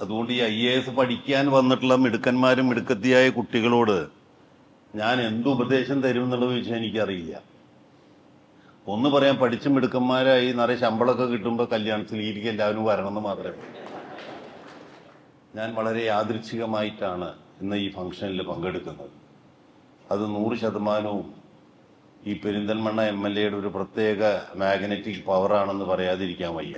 അതുകൊണ്ട് ഈ I A S പഠിക്കാൻ വന്നിട്ടുള്ള മിടുക്കന്മാരും മിടുക്കത്തിയായ കുട്ടികളോട് ഞാൻ എന്ത് ഉപദേശം തരും എന്നുള്ളത് ചോദിച്ചാൽ എനിക്കറിയില്ല. ഒന്ന് പറയാൻ പഠിച്ച മിടുക്കന്മാരായി നിറയെ ശമ്പളമൊക്കെ കിട്ടുമ്പോൾ കല്യാണത്തിൽ എല്ലാവരും വരണമെന്ന് മാത്രമേ ഞാൻ വളരെ യാദൃച്ഛികമായിട്ടാണ് ഇന്ന് ഈ ഫംഗ്ഷനിൽ പങ്കെടുക്കുന്നത്. അത് നൂറ് ശതമാനവും ഈ പെരിന്തൽമണ്ണ എം എൽ എയുടെ ഒരു പ്രത്യേക മാഗ്നറ്റിക് പവറാണെന്ന് പറയാതിരിക്കാൻ വയ്യ.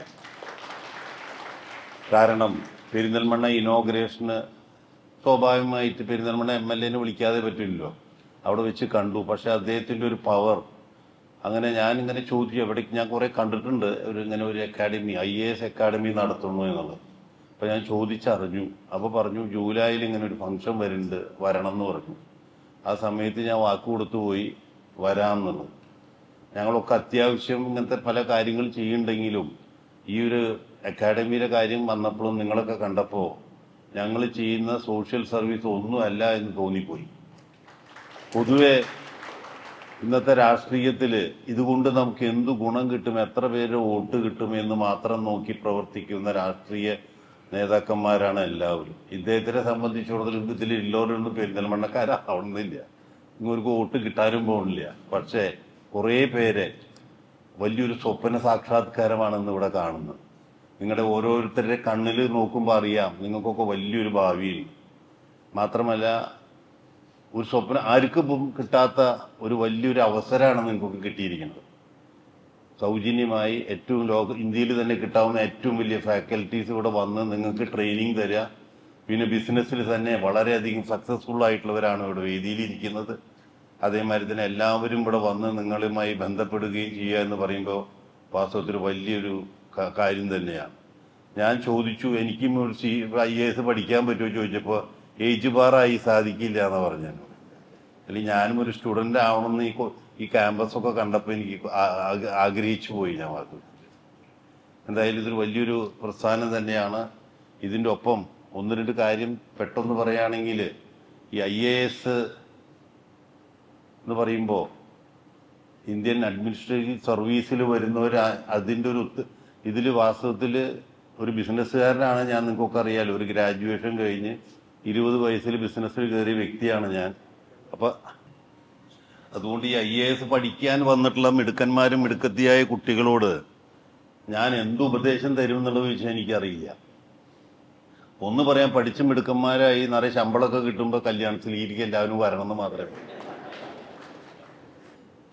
കാരണം പെരിന്തൽമണ്ണ ഇനോഗ്രേഷന് സ്വാഭാവികമായിട്ട് പെരിന്തൽമണ്ണ എം എൽ എനെ വിളിക്കാതെ പറ്റില്ലല്ലോ. അവിടെ വെച്ച് കണ്ടു. പക്ഷെ അദ്ദേഹത്തിന്റെ ഒരു പവർ അങ്ങനെ ഞാൻ ഇങ്ങനെ ചോദിച്ചു. എവിടേക്ക് ഞാൻ കുറേ കണ്ടിട്ടുണ്ട്. ഒരു ഇങ്ങനെ ഒരു academy I A S academy നടത്തുന്നു എന്നുള്ളത്. അപ്പോൾ ഞാൻ ചോദിച്ചറിഞ്ഞു. അപ്പോൾ പറഞ്ഞു ജൂലൈയിൽ ഇങ്ങനെ ഒരു ഫംഗ്ഷൻ വരുന്നുണ്ട്. വരണം എന്ന് പറഞ്ഞു. ആ സമയത്ത് ഞാൻ വാക്ക് കൊടുത്തു പോയി വരാമെന്നുള്ളത് ഞങ്ങളൊക്കെ അത്യാവശ്യം ഇങ്ങനത്തെ പല കാര്യങ്ങൾ ചെയ്യുന്നുണ്ടെങ്കിലും ഈ ഒരു അക്കാഡമിയുടെ കാര്യം വന്നപ്പോഴും നിങ്ങളൊക്കെ കണ്ടപ്പോൾ ഞങ്ങൾ ചെയ്യുന്ന സോഷ്യൽ സർവീസ് ഒന്നുമല്ല എന്ന് തോന്നിപ്പോയി. പൊതുവെ ഇന്നത്തെ രാഷ്ട്രീയത്തിൽ ഇതുകൊണ്ട് നമുക്ക് എന്ത് ഗുണം കിട്ടും എത്ര പേര് വോട്ട് കിട്ടും എന്ന് മാത്രം നോക്കി പ്രവർത്തിക്കുന്ന രാഷ്ട്രീയ നേതാക്കന്മാരാണ് എല്ലാവരും. ഇദ്ദേഹത്തിനെ സംബന്ധിച്ചിടത്തോളം ഇതിൽ ഇല്ലോരൊന്നും പെരിന്തൽമണ്ണക്കാരാവണമെന്നില്ല ഇങ്ങോർക്ക് വോട്ട് കിട്ടാനും പോകണില്ല പക്ഷേ കുറേ പേരെ വലിയൊരു സ്വപ്ന സാക്ഷാത്കാരമാണെന്ന് ഇവിടെ കാണുന്നത് നിങ്ങളുടെ ഓരോരുത്തരുടെ കണ്ണിൽ നോക്കുമ്പോൾ അറിയാം നിങ്ങൾക്കൊക്കെ വലിയൊരു ഭാവിയിൽ. മാത്രമല്ല ഒരു സ്വപ്നം ആർക്കും കിട്ടാത്ത ഒരു വലിയൊരു അവസരമാണ് നിങ്ങൾക്കൊക്കെ കിട്ടിയിരിക്കുന്നത്. സൗജന്യമായി ഏറ്റവും ലോക ഇന്ത്യയിൽ തന്നെ കിട്ടാവുന്ന ഏറ്റവും വലിയ ഫാക്കൽറ്റീസ് ഇവിടെ വന്ന് നിങ്ങൾക്ക് ട്രെയിനിങ് തരിക പിന്നെ ബിസിനസ്സിൽ തന്നെ വളരെയധികം സക്സസ്ഫുൾ ആയിട്ടുള്ളവരാണ് ഇവിടെ വേദിയിൽ ഇരിക്കുന്നത് അതേമാതിരി തന്നെ എല്ലാവരും ഇവിടെ വന്ന് നിങ്ങളുമായി ബന്ധപ്പെടുകയും ചെയ്യുക എന്ന് പറയുമ്പോൾ വാസ്തവത്തിൽ വലിയൊരു കാര്യം തന്നെയാണ് ഞാൻ ചോദിച്ചു എനിക്കും ഒരു സി ഐ എസ് പഠിക്കാൻ പറ്റുമോ ചോദിച്ചപ്പോൾ ഏജ് ബാറായി സാധിക്കില്ല എന്ന് പറഞ്ഞു അല്ലെങ്കിൽ ഞാനും ഒരു സ്റ്റുഡന്റ് ആവണമെന്ന് ഈ ഈ ക്യാമ്പസൊക്കെ കണ്ടപ്പോൾ എനിക്ക് ആഗ്രഹിച്ചു പോയി ഞാൻ അത്. എന്തായാലും ഇതൊരു വലിയൊരു പ്രസ്ഥാനം തന്നെയാണ്. ഇതിന്റെ ഒപ്പം ഒന്ന് രണ്ട് കാര്യം പെട്ടെന്ന് പറയുകയാണെങ്കിൽ ഈ ഐ എ എസ് എന്ന് പറയുമ്പോൾ ഇന്ത്യൻ അഡ്മിനിസ്ട്രേറ്റീവ് സർവീസിൽ വരുന്നവർ അതിന്റെ ഒരു ഇതിൽ വാസ്തവത്തിൽ ഒരു ബിസിനസ്സുകാരനാണ് ഞാൻ നിങ്ങൾക്കൊക്കെ അറിയാലോ. ഒരു ഗ്രാജുവേഷൻ കഴിഞ്ഞ് ഇരുപത് വയസ്സിൽ ബിസിനസ്സിൽ കയറിയ വ്യക്തിയാണ് ഞാൻ. അപ്പം അതുകൊണ്ട് ഈ ഐ എ എസ് പഠിക്കാൻ വന്നിട്ടുള്ള മിടുക്കന്മാരും മിടുക്കത്തിയായ കുട്ടികളോട് ഞാൻ എന്ത് ഉപദേശം തരും എന്നുള്ളത് ചോദിച്ചാൽ എനിക്കറിയില്ല. ഒന്ന് പറയാൻ പഠിച്ച മിടുക്കന്മാരായി നിറയെ ശമ്പളമൊക്കെ കിട്ടുമ്പോൾ കല്യാണത്തിൽ ഇരിക്കും എല്ലാവരും വരണമെന്ന് മാത്രമേ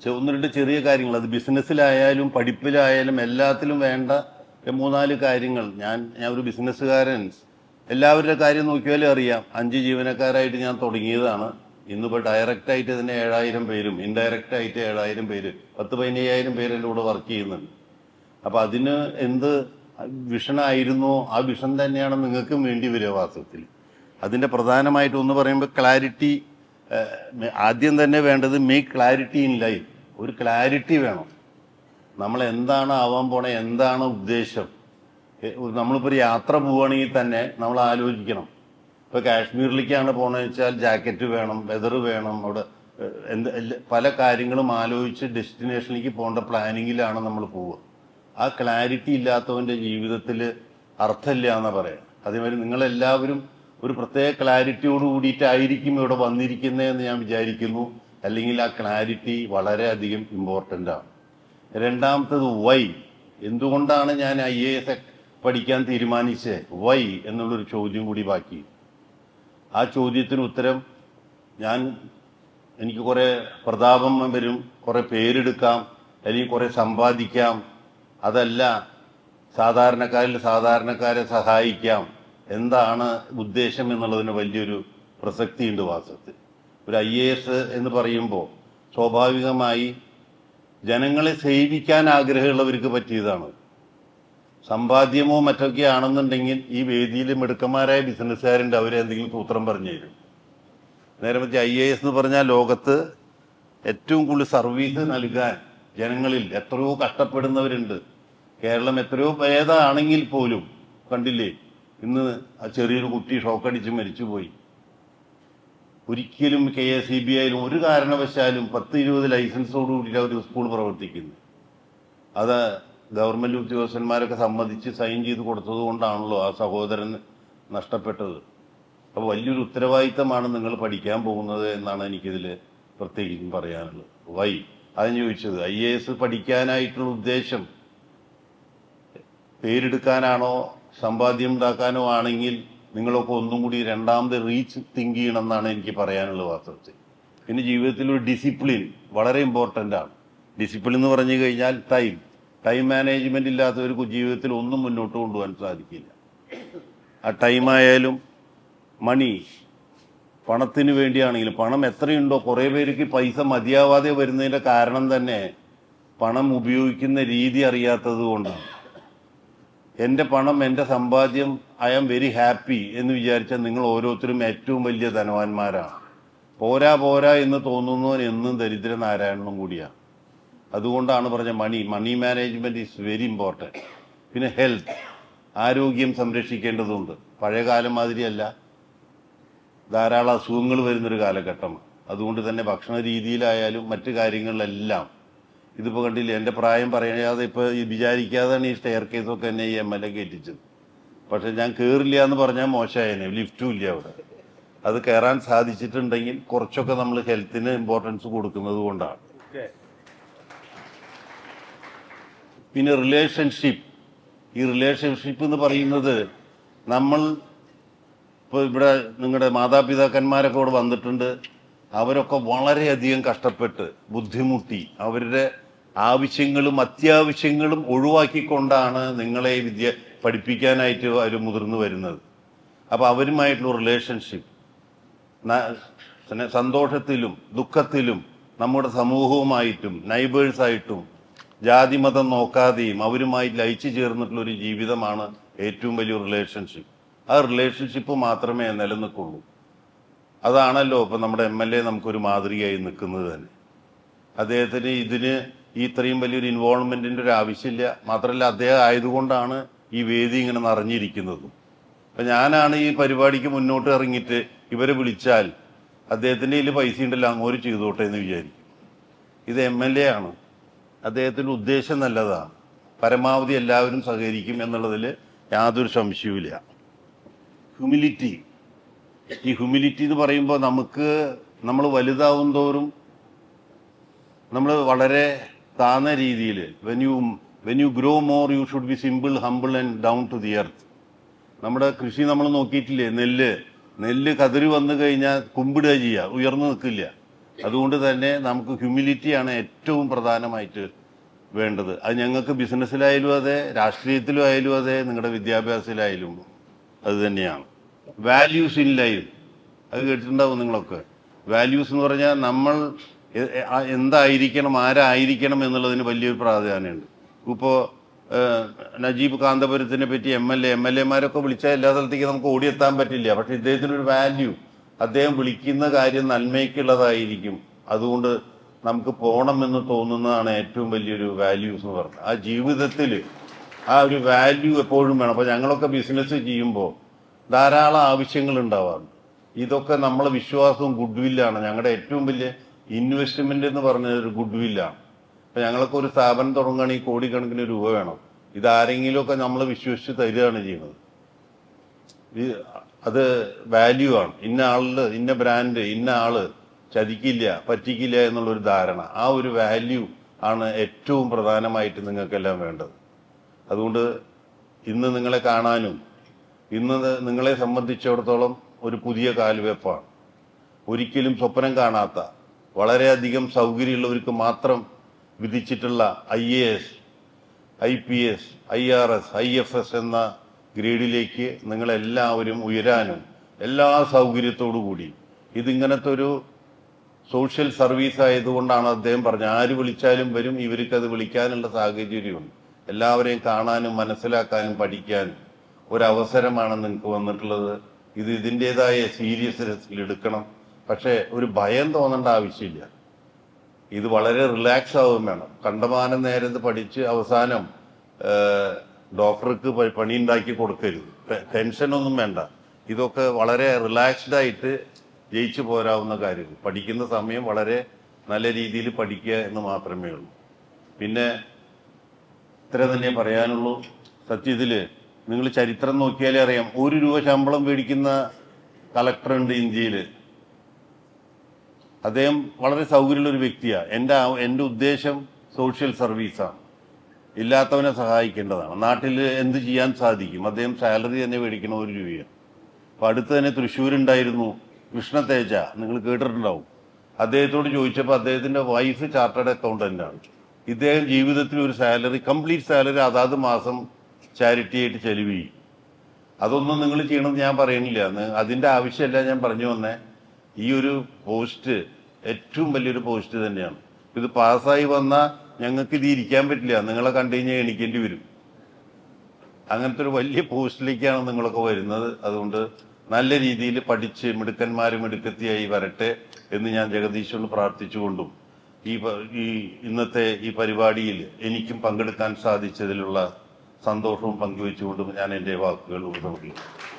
ഒന്ന് രണ്ട് ചെറിയ കാര്യങ്ങൾ. അത് ബിസിനസ്സിലായാലും പഠിപ്പിലായാലും എല്ലാത്തിലും വേണ്ട മൂന്നാൽ കാര്യങ്ങൾ. ഞാൻ ഞാൻ ഒരു ബിസിനസ്സുകാരൻ. എല്ലാവരുടെ കാര്യം നോക്കിയാലും അറിയാം. അഞ്ച് ജീവനക്കാരായിട്ട് ഞാൻ തുടങ്ങിയതാണ്. ഇന്നിപ്പോൾ ഡയറക്റ്റ് ആയിട്ട് തന്നെ ഏഴായിരം പേരും ഇൻഡയറക്റ്റ് ആയിട്ട് ഏഴായിരം പേര് പത്ത് പതിനയ്യായിരം പേര് എന്റെ കൂടെ വർക്ക് ചെയ്യുന്നുണ്ട്. അപ്പം അതിന് എന്ത് വിഷനായിരുന്നോ ആ വിഷൻ തന്നെയാണ് നിങ്ങൾക്കും വേണ്ടി വരിക വാസ്തവത്തിൽ. അതിന്റെ പ്രധാനമായിട്ട് ഒന്ന് പറയുമ്പോൾ ക്ലാരിറ്റി ആദ്യം തന്നെ വേണ്ടത് മേക്ക് ക്ലാരിറ്റി ഇൻ ലൈഫ് ഒരു ക്ലാരിറ്റി വേണം. നമ്മൾ എന്താണ് ആവാൻ പോണേ എന്താണ് ഉദ്ദേശം? നമ്മളിപ്പോൾ ഒരു യാത്ര പോവുകയാണെങ്കിൽ തന്നെ നമ്മൾ ആലോചിക്കണം. ഇപ്പോൾ കാശ്മീരിലേക്കാണ് പോകണമെന്ന് വെച്ചാൽ ജാക്കറ്റ് വേണം വെതർ വേണം അവിടെ എന്ത് പല കാര്യങ്ങളും ആലോചിച്ച് ഡെസ്റ്റിനേഷനിലേക്ക് പോകേണ്ട പ്ലാനിങ്ങിലാണ് നമ്മൾ പോവുക. ആ ക്ലാരിറ്റി ഇല്ലാത്തവന്റെ ജീവിതത്തിൽ അർത്ഥമില്ല എന്ന് പറയാം. അതേമാതിരി നിങ്ങളെല്ലാവരും ഒരു പ്രത്യേക ക്ലാരിറ്റിയോട് കൂടിയിട്ടായിരിക്കും ഇവിടെ വന്നിരിക്കുന്നതെന്ന് ഞാൻ വിചാരിക്കുന്നു. അല്ലെങ്കിൽ ആ ക്ലാരിറ്റി വളരെയധികം ഇമ്പോർട്ടന്റ് ആണ്. രണ്ടാമത്തത് വൈ എന്തുകൊണ്ടാണ് ഞാൻ ഐ എ എസ് പഠിക്കാൻ തീരുമാനിച്ചത് വൈ എന്നുള്ളൊരു ചോദ്യം കൂടി ബാക്കി. ആ ചോദ്യത്തിന് ഉത്തരം ഞാൻ എനിക്ക് കുറേ പ്രതാപം വരും കുറേ പേരെടുക്കാം അല്ലെങ്കിൽ കുറേ സമ്പാദിക്കാം. അതല്ല സാധാരണക്കാരിൽ സാധാരണക്കാരെ സഹായിക്കാം. എന്താണ് ഉദ്ദേശം എന്നുള്ളതിന് വലിയൊരു പ്രസക്തിയുണ്ട് വാസ്തവത്തിൽ. ഒരു ഐ എ എസ് എന്ന് പറയുമ്പോൾ സ്വാഭാവികമായി ജനങ്ങളെ സേവിക്കാൻ ആഗ്രഹമുള്ളവർക്ക് പറ്റിയതാണ്. സമ്പാദ്യമോ മറ്റൊക്കെ ആണെന്നുണ്ടെങ്കിൽ ഈ വേദിയിൽ മിടുക്കന്മാരായ ബിസിനസ്സുകാരുണ്ട് അവരെ എന്തെങ്കിലും സൂത്രം പറഞ്ഞു തരും. നേരെ മറിച്ച് ഐ എ എസ് എന്ന് പറഞ്ഞാൽ ലോകത്ത് ഏറ്റവും കൂടുതൽ സർവീസ് നൽകാൻ ജനങ്ങളിൽ എത്രയോ കഷ്ടപ്പെടുന്നവരുണ്ട്. കേരളം എത്രയോ ഭേദമാണെങ്കിൽ പോലും കണ്ടില്ലേ ഇന്ന് ആ ചെറിയൊരു കുട്ടി ഷോക്കടിച്ച് മരിച്ചുപോയി. ഒരിക്കലും കെ എസ് ഇ ബി ആയാലും ഒരു കാരണവശാലും പത്ത് ഇരുപത് ലൈസൻസോട് കൂടിയിട്ട് ഒരു സ്കൂൾ പ്രവർത്തിക്കുന്നു. അത് ഗവൺമെന്റ് ഉദ്യോഗസ്ഥന്മാരൊക്കെ സമ്മതിച്ച് സൈൻ ചെയ്ത് കൊടുത്തത് കൊണ്ടാണല്ലോ ആ സഹോദരൻ നഷ്ടപ്പെട്ടത്. അപ്പോൾ വലിയൊരു ഉത്തരവാദിത്തമാണ് നിങ്ങൾ പഠിക്കാൻ പോകുന്നത് എന്നാണ് എനിക്കിതിൽ പ്രത്യേകിച്ചും പറയാനുള്ളത്. വൈ? അതിന് ചോദിച്ചത്. ഐ എ എസ് പഠിക്കാനായിട്ടുള്ള ഉദ്ദേശം പേരെടുക്കാനാണോ സമ്പാദ്യം ഉണ്ടാക്കാനോ ആണെങ്കിൽ നിങ്ങളൊക്കെ ഒന്നും കൂടി രണ്ടാമത് റീച്ച് തിങ്ക് ചെയ്യണം എന്നാണ് എനിക്ക് പറയാനുള്ള വാസ്തവത്തിൽ. പിന്നെ ജീവിതത്തിൽ ഒരു ഡിസിപ്ലിൻ വളരെ ഇമ്പോർട്ടന്റ് ആണ്. ഡിസിപ്ലിൻ എന്ന് പറഞ്ഞു കഴിഞ്ഞാൽ ടൈം ടൈം മാനേജ്മെന്റ് ഇല്ലാത്തവർക്ക് ജീവിതത്തിൽ ഒന്നും മുന്നോട്ട് കൊണ്ടുപോകാൻ സാധിക്കില്ല. ആ ടൈം ആയാലും മണി പണത്തിന് വേണ്ടിയാണെങ്കിലും പണം എത്രയുണ്ടോ കുറേ പേർക്ക് പൈസ മതിയാവാതെ വരുന്നതിന്റെ കാരണം തന്നെ പണം ഉപയോഗിക്കുന്ന രീതി അറിയാത്തത് കൊണ്ടാണ്. എന്റെ പണം എന്റെ സമ്പാദ്യം ഐ ആം വെരി ഹാപ്പി എന്ന് വിചാരിച്ചാൽ നിങ്ങൾ ഓരോരുത്തരും ഏറ്റവും വലിയ ധനവാന്മാരാണ്. പോരാ പോരാ എന്ന് തോന്നുന്നവൻ എന്നും ദരിദ്ര നാരായണനും കൂടിയാണ് അതുകൊണ്ടാണ് പറഞ്ഞ money money management is very important പിന്നെ ഹെൽത്ത് ആരോഗ്യം സംരക്ഷിക്കേണ്ടതുണ്ട്. പഴയകാലം മാതിരിയല്ല. ധാരാളം അസുഖങ്ങൾ വരുന്നൊരു കാലഘട്ടമാണ്. അതുകൊണ്ട് തന്നെ ഭക്ഷണ രീതിയിലായാലും മറ്റു കാര്യങ്ങളിലെല്ലാം. ഇതിപ്പോൾ കണ്ടില്ല എന്റെ പ്രായം പറയാതെ ഇപ്പോൾ വിചാരിക്കാതെയാണ് ഈ സ്റ്റെയർ കേസൊക്കെ എന്നെ ഈ എം എൽ എ കയറ്റിച്ചത് പക്ഷെ ഞാൻ കയറില്ല എന്ന് പറഞ്ഞാൽ മോശമായേനെ ലിഫ്റ്റും ഇല്ല അവിടെ. അത് കയറാൻ സാധിച്ചിട്ടുണ്ടെങ്കിൽ കുറച്ചൊക്കെ നമ്മൾ ഹെൽത്തിന് ഇമ്പോർട്ടൻസ് കൊടുക്കുന്നത് കൊണ്ടാണ്. പിന്നെ റിലേഷൻഷിപ്പ് ഈ റിലേഷൻഷിപ്പ് എന്ന് പറയുന്നത് നമ്മൾ ഇപ്പോൾ ഇവിടെ നിങ്ങളുടെ മാതാപിതാക്കന്മാരൊക്കെ ഇവിടെ വന്നിട്ടുണ്ട്. അവരൊക്കെ വളരെയധികം കഷ്ടപ്പെട്ട് ബുദ്ധിമുട്ടി അവരുടെ ആവശ്യങ്ങളും അത്യാവശ്യങ്ങളും ഒഴിവാക്കിക്കൊണ്ടാണ് നിങ്ങളെ വിദ്യ പഠിപ്പിക്കാനായിട്ട് അവർ മുതിർന്നു വരുന്നത്. അപ്പോൾ അവരുമായിട്ടുള്ള റിലേഷൻഷിപ്പ് സന്തോഷത്തിലും ദുഃഖത്തിലും നമ്മുടെ സമൂഹവുമായിട്ടും നൈബേഴ്സായിട്ടും ജാതി മതം നോക്കാതെയും അവരുമായി ലയിച്ചു ചേർന്നിട്ടുള്ള ഒരു ജീവിതമാണ് ഏറ്റവും വലിയ റിലേഷൻഷിപ്പ് ആ റിലേഷൻഷിപ്പ് മാത്രമേ നിലനിൽക്കുള്ളൂ. അതാണല്ലോ ഇപ്പം നമ്മുടെ എം എൽ എ നമുക്കൊരു മാതൃകയായി നിൽക്കുന്നത് തന്നെ. അദ്ദേഹത്തിന് ഇതിന് ഈ ഇത്രയും വലിയൊരു ഇൻവോൾവ്മെന്റിന്റെ ഒരു ആവശ്യമില്ല. മാത്രമല്ല അദ്ദേഹം ആയതുകൊണ്ടാണ് ഈ വേദി ഇങ്ങനെ നിറഞ്ഞിരിക്കുന്നതും. അപ്പം ഞാനാണ് ഈ പരിപാടിക്ക് മുന്നോട്ട് ഇറങ്ങിയിട്ട് ഇവരെ വിളിച്ചാൽ അദ്ദേഹത്തിന്റെ കയ്യിൽ പൈസ ഉണ്ടല്ലോ അങ്ങോട്ട് ചെയ്തോട്ടെ എന്ന് വിചാരിക്കും. ഇത് എം എൽ എ ആണ്. അദ്ദേഹത്തിന്റെ ഉദ്ദേശം നല്ലതാണ്. പരമാവധി എല്ലാവരും സഹകരിക്കും എന്നുള്ളതിൽ യാതൊരു സംശയവുമില്ല. ഹ്യൂമിലിറ്റി ഈ ഹ്യൂമിലിറ്റി എന്ന് പറയുമ്പോൾ നമുക്ക് നമ്മൾ വലുതാവും തോറും നമ്മൾ വളരെ താന്ന രീതിയിൽ when you when you grow more you should be simple humble and down to the earth നമ്മുടെ കൃഷി നമ്മൾ നോക്കിയിട്ടില്ലേ? നെല്ല്. നെല്ല് കതിരി വന്നു കഴിഞ്ഞാൽ കുമ്പിടുക ചെയ്യുക ഉയർന്നു നിൽക്കില്ല. അതുകൊണ്ട് തന്നെ നമുക്ക് ഹ്യൂമിലിറ്റിയാണ് ഏറ്റവും പ്രധാനമായിട്ട് വേണ്ടത്. അത് ഞങ്ങൾക്ക് ബിസിനസ്സിലായാലും അതെ രാഷ്ട്രീയത്തിലും ആയാലും അതെ നിങ്ങളുടെ വിദ്യാഭ്യാസത്തിലായാലും അത് തന്നെയാണ്. വാല്യൂസ് ഇൻ ലൈഫ് അത് കേട്ടിട്ടുണ്ടാവും നിങ്ങളൊക്കെ. വാല്യൂസ് എന്ന് പറഞ്ഞാൽ നമ്മൾ എന്തായിരിക്കണം ആരായിരിക്കണം എന്നുള്ളതിന് വലിയൊരു പ്രാധാന്യമുണ്ട്. ഇപ്പോൾ നജീബ് കാന്തപുരത്തിനെ പറ്റി M L A M L എമാരൊക്കെ വിളിച്ചാൽ എല്ലാ സ്ഥലത്തേക്കും നമുക്ക് ഓടിയെത്താൻ പറ്റില്ല. പക്ഷെ ഇദ്ദേഹത്തിനൊരു വാല്യൂ അദ്ദേഹം വിളിക്കുന്ന കാര്യം നന്മയ്ക്കുള്ളതായിരിക്കും. അതുകൊണ്ട് നമുക്ക് പോകണമെന്ന് തോന്നുന്നതാണ് ഏറ്റവും വലിയൊരു വാല്യൂസ് എന്ന് പറഞ്ഞത് ആ ജീവിതത്തിൽ ആ ഒരു വാല്യൂ എപ്പോഴും വേണം. അപ്പോൾ ഞങ്ങളൊക്കെ ബിസിനസ് ചെയ്യുമ്പോൾ ധാരാളം ആവശ്യങ്ങൾ ഉണ്ടാവാറുണ്ട്. ഇതൊക്കെ നമ്മളെ വിശ്വാസവും ഗുഡ് വില്ലാണ് ഞങ്ങളുടെ ഏറ്റവും വലിയ ഇൻവെസ്റ്റ്മെന്റ് എന്ന് പറഞ്ഞ ഒരു ഗുഡ് വില്ലാണ് അപ്പൊ ഞങ്ങളൊക്കെ ഒരു സ്ഥാപനം തുടങ്ങുകയാണെങ്കിൽ കോടിക്കണക്കിന് രൂപ വേണം. ഇതാരെങ്കിലുമൊക്കെ നമ്മൾ വിശ്വസിച്ച് തരികയാണ് ചെയ്യുന്നത്. അത് വാല്യൂ ആണ്. ഇന്ന ആളിൽ ഇന്ന ബ്രാൻഡ് ഇന്ന ആൾ ചതിക്കില്ല പറ്റിക്കില്ല എന്നുള്ളൊരു ധാരണ. ആ ഒരു വാല്യൂ ആണ് ഏറ്റവും പ്രധാനമായിട്ട് നിങ്ങൾക്കെല്ലാം വേണ്ടത്. അതുകൊണ്ട് ഇന്ന് നിങ്ങളെ കാണാനും ഇന്ന് നിങ്ങളെ സംബന്ധിച്ചിടത്തോളം ഒരു പുതിയ കാൽവെപ്പാണ്. ഒരിക്കലും സ്വപ്നം കാണാത്ത വളരെയധികം സൗകര്യമുള്ളവർക്ക് മാത്രം വിധിച്ചിട്ടുള്ള I A S I P S I R S I F S എന്ന ഗ്രേഡിലേക്ക് നിങ്ങളെല്ലാവരും ഉയരാനും എല്ലാ സൗകര്യത്തോടു കൂടി. ഇതിങ്ങനത്തെ ഒരു സോഷ്യൽ സർവീസ് ആയതുകൊണ്ടാണ് അദ്ദേഹം പറഞ്ഞത് ആര് വിളിച്ചാലും വരും ഇവർക്ക് അത് വിളിക്കാനുള്ള സാഹചര്യമുണ്ട്. എല്ലാവരെയും കാണാനും മനസ്സിലാക്കാനും പഠിക്കാനും ഒരവസരമാണ് നിങ്ങൾക്ക് വന്നിട്ടുള്ളത്. ഇത് ഇതിന്റെതായ സീരിയസ്നെസ്സിൽ എടുക്കണം. പക്ഷേ ഒരു ഭയം തോന്നേണ്ട ആവശ്യമില്ല. ഇത് വളരെ റിലാക്സ് ആവുകയും വേണം. കണ്ടമാനം നേരം പഠിച്ച് അവസാനം ഡോക്ടർക്ക് പണി ഉണ്ടാക്കി കൊടുക്കരുത്. ടെൻഷൻ ഒന്നും വേണ്ട. ഇതൊക്കെ വളരെ റിലാക്സ്ഡ് ആയിട്ട് ജയിച്ചു പോരാവുന്ന കാര്യം പഠിക്കുന്ന സമയം വളരെ നല്ല രീതിയിൽ പഠിക്കുക എന്ന് മാത്രമേ ഉള്ളൂ. പിന്നെ ഇത്ര തന്നെ പറയാനുള്ളൂ. സത്യത്തിൽ നിങ്ങൾ ചരിത്രം നോക്കിയാലേ അറിയാം. ഒരു രൂപ ശമ്പളം മേടിക്കുന്ന കളക്ടറുണ്ട് ഇന്ത്യയിൽ അദ്ദേഹം വളരെ സൗകര്യമുള്ള ഒരു വ്യക്തിയാണ് എന്റെ എന്റെ ഉദ്ദേശം സോഷ്യൽ സർവീസാണ് ഇല്ലാത്തവനെ സഹായിക്കേണ്ടതാണ്. നാട്ടിൽ എന്ത് ചെയ്യാൻ സാധിക്കും? അദ്ദേഹം സാലറി തന്നെ മേടിക്കണ ഒരു രൂപയാണ്. അപ്പം അടുത്ത് തന്നെ തൃശ്ശൂരുണ്ടായിരുന്നു കൃഷ്ണ തേജ. നിങ്ങൾ കേട്ടിട്ടുണ്ടാവും. അദ്ദേഹത്തോട് ചോദിച്ചപ്പോൾ അദ്ദേഹത്തിന്റെ വൈഫ് ചാർട്ടേഡ് അക്കൗണ്ടന്റ് ആണ്. ഇദ്ദേഹം ജീവിതത്തിൽ ഒരു സാലറി കംപ്ലീറ്റ് സാലറി അതാത് മാസം ചാരിറ്റി ആയിട്ട് ചെലവ് ചെയ്യും അതൊന്നും നിങ്ങൾ ചെയ്യണമെന്ന് ഞാൻ പറയണില്ല അതിന്റെ ആവശ്യമല്ല ഞാൻ പറഞ്ഞു വന്നേ. ഈ ഒരു പോസ്റ്റ് ഏറ്റവും വലിയൊരു പോസ്റ്റ് തന്നെയാണ്. ഇത് പാസ്സായി വന്നാൽ ഞങ്ങൾക്ക് ഇത് ഇരിക്കാൻ പറ്റില്ല. നിങ്ങളെ കണ്ടു കഴിഞ്ഞാൽ എണിക്കേണ്ടി വരും. അങ്ങനത്തെ ഒരു വലിയ പോസ്റ്റിലേക്കാണ് നിങ്ങളൊക്കെ വരുന്നത്. അതുകൊണ്ട് നല്ല രീതിയിൽ പഠിച്ച് മിടുക്കന്മാരും മിടുക്കത്തിയായി വരട്ടെ എന്ന് ഞാൻ ജഗദീശോട് പ്രാർത്ഥിച്ചുകൊണ്ടും ഈ ഈ ഇന്നത്തെ ഈ പരിപാടിയിൽ എനിക്കും പങ്കെടുക്കാൻ സാധിച്ചതിലുള്ള സന്തോഷവും പങ്കുവെച്ചുകൊണ്ടും ഞാൻ എന്റെ വാക്കുകൾ ഉപസംഹരിക്കുന്നു